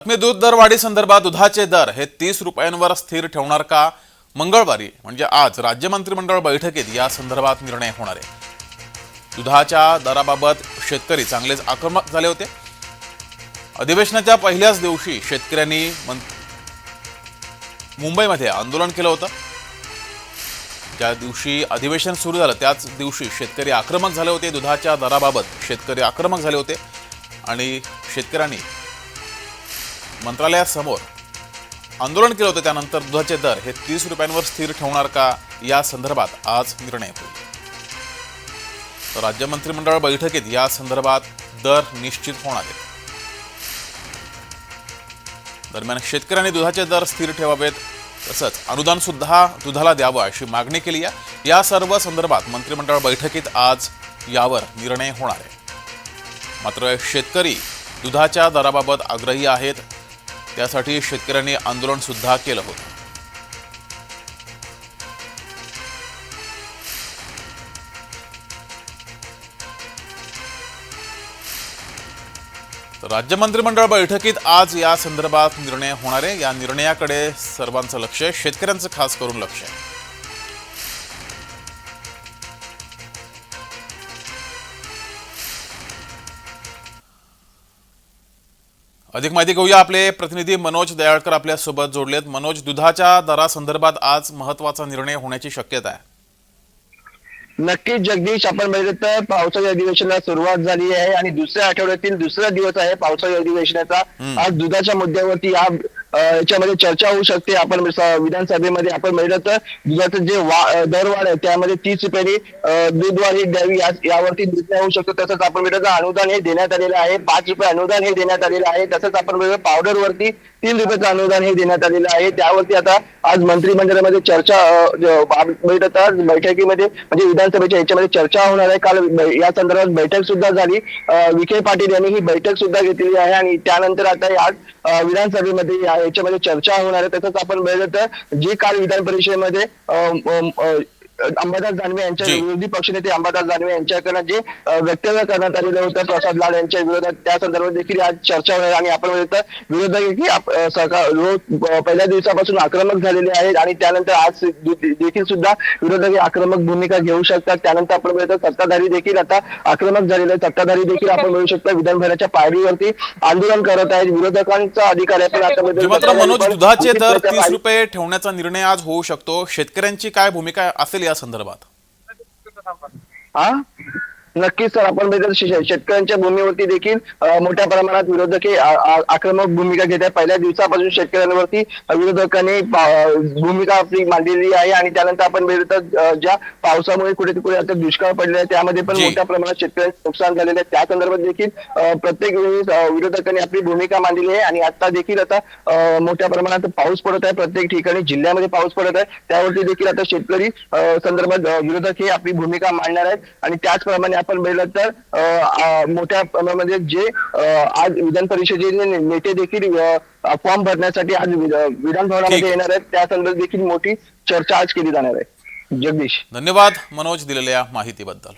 बातमी दूध दरवाढी संदर्भात दुधाचे दर हे तीस रुपयांवर स्थिर ठेवणार का? मंगळवारी म्हणजे आज राज्य मंत्रिमंडळ बैठकीत या संदर्भात निर्णय होणार आहे. दुधाच्या दराबाबत शेतकरी चांगलेच आक्रमक झाले होते. अधिवेशनाच्या पहिल्याच दिवशी शेतकऱ्यांनी मुंबईमध्ये आंदोलन केलं होतं. ज्या दिवशी अधिवेशन सुरू झालं त्याच दिवशी शेतकरी आक्रमक झाले होते. दुधाच्या दराबाबत शेतकरी आक्रमक झाले होते. आणि शेतकऱ्यांनी मंत्रालयासमोर. आंदोलन केलं होतं त्यानंतर दुधाचे दर हे तीस रुपयांवर स्थिर ठेवणार का या संदर्भात आज निर्णय होईल. तर राज्य मंत्रिमंडळ बैठकीत या संदर्भात दर निश्चित होणार आहेत. दरम्यान शेतकऱ्यांनी दुधाचे दर स्थिर ठेवावेत तसंच अनुदान सुद्धा दुधाला द्यावं अशी मागणी केली आहे. या सर्व संदर्भात मंत्रिमंडळ बैठकीत आज यावर निर्णय होणार आहे. मात्र शेतकरी दुधाच्या दराबाबत आग्रही आहेत त्यासाठी शेतकऱ्यांनी आंदोलन सुद्धा केलं होतं. राज्य मंत्रिमंडळ बैठकीत आज या संदर्भात निर्णय होणार आहे. या निर्णयाकडे सर्वांचं लक्ष आहे शेतकऱ्यांचं खास करून लक्ष आहे. अधिक माहिती घेऊया आपले प्रतिनिधी मनोज दयाळकर आपल्यासोबत जोडलेत. मनोज दुधाच्या दरासंदर्भात आज महत्त्वाचा निर्णय होण्याची शक्यता आहे. नक्कीच जगदीश आपण बघितलं तर पावसाळी अधिवेशनाला सुरुवात झाली आहे आणि दुसऱ्या आठवड्यातील दुसरा दिवस आहे पावसाळी अधिवेशनाचा. आज दुधाच्या मुद्द्यावरती या याच्यामध्ये चर्चा होऊ शकते. आपण विधानसभेमध्ये आपण म्हणलं तर दुधाचं जे वा- दरवाढ आहे त्यामध्ये तीस रुपयांनी दूधवाढ ही द्यावी यावरती निर्णय होऊ शकतो. तसंच आपण बघितलं तर अनुदान हे देण्यात आलेलं आहे. पाच रुपये अनुदान हे देण्यात आलेलं आहे. तसंच आपण बघितलं पावडरवरती तीन रुपयाचं अनुदान हे देण्यात आलेलं आहे. त्यावरती आता आज मंत्रिमंडळामध्ये चर्चा अ, तर बैठकीमध्ये म्हणजे विधानसभेच्या याच्यामध्ये चर्चा होणार आहे. काल या संदर्भात बैठक सुद्धा झाली. विखे पाटील यांनी ही बैठक सुद्धा घेतलेली आहे. आणि त्यानंतर आता आज विधानसभेमध्ये या- याच्यामध्ये चर्चा होणार आहे. तसंच आपण बघितलं तर जे काल विधान परिषदेमध्ये अ, अंबादास दानवे यांच्या. विरोधी पक्षनेते अंबादास दानवे यांच्याकडनं जे वक्तव्य करण्यात आलेलं होतं प्रसाद लाड यांच्या विरोधात त्या संदर्भात देखील आज चर्चा होणार आणि आपण विरोधक सरकार पहिल्या दिवसापासून आक्रमक झालेले आहेत आणि त्यानंतर आज देखील सुद्धा विरोधक आक्रमक भूमिका घेऊ शकतात. त्यानंतर आपण तर सत्ताधारी देखील आता आक्रमक झालेले सत्ताधारी देखील आपण बघू शकतो विधानभराच्या पायरीवरती आंदोलन करत आहेत. विरोधकांचा अधिकार आहे पण आता मनोज दुधाचे दर तीस रुपये ठेवण्याचा निर्णय आज होऊ शकतो. शेतकऱ्यांची काय भूमिका असेल या संदर्भात हा नक्कीच सर आपण बघितलं शे- शेतकऱ्यांच्या भूमीवरती देखील मोठ्या प्रमाणात विरोधक हे आक्रमक भूमिका घेत आहेत. पहिल्या दिवसापासून शेतकऱ्यांवरती विरोधकांनी भूमिका आपली मांडलेली आहे आणि त्यानंतर आपण बघितलं ज्या पावसामुळे कुठे कुठे आता दुष्काळ पडले आहे त्यामध्ये पण. मोठ्या प्रमाणात शेतकऱ्यांचे नुकसान झालेले आहे. त्या संदर्भात देखील प्रत्येक वेळी विरोधकांनी आपली भूमिका मांडलेली आहे आणि आता देखील आता मोठ्या प्रमाणात पाऊस पडत आहे. प्रत्येक ठिकाणी जिल्ह्यामध्ये पाऊस पडत आहे. त्यावरती देखील आता शेतकरी संदर्भात विरोधक हे आपली भूमिका मांडणार आहेत आणि त्याचप्रमाणे आपण बघितलं तर मोठ्या प्रमाणामध्ये जे आज विधान परिषदेचे नेते देखील फॉर्म भरण्यासाठी आज विध- विधान ठीक. भवनामध्ये येणार आहेत. त्या संदर्भात देखील मोठी चर्चा आज केली जाणार आहे. जगदीश. धन्यवाद मनोज दिलेल्या माहितीबद्दल.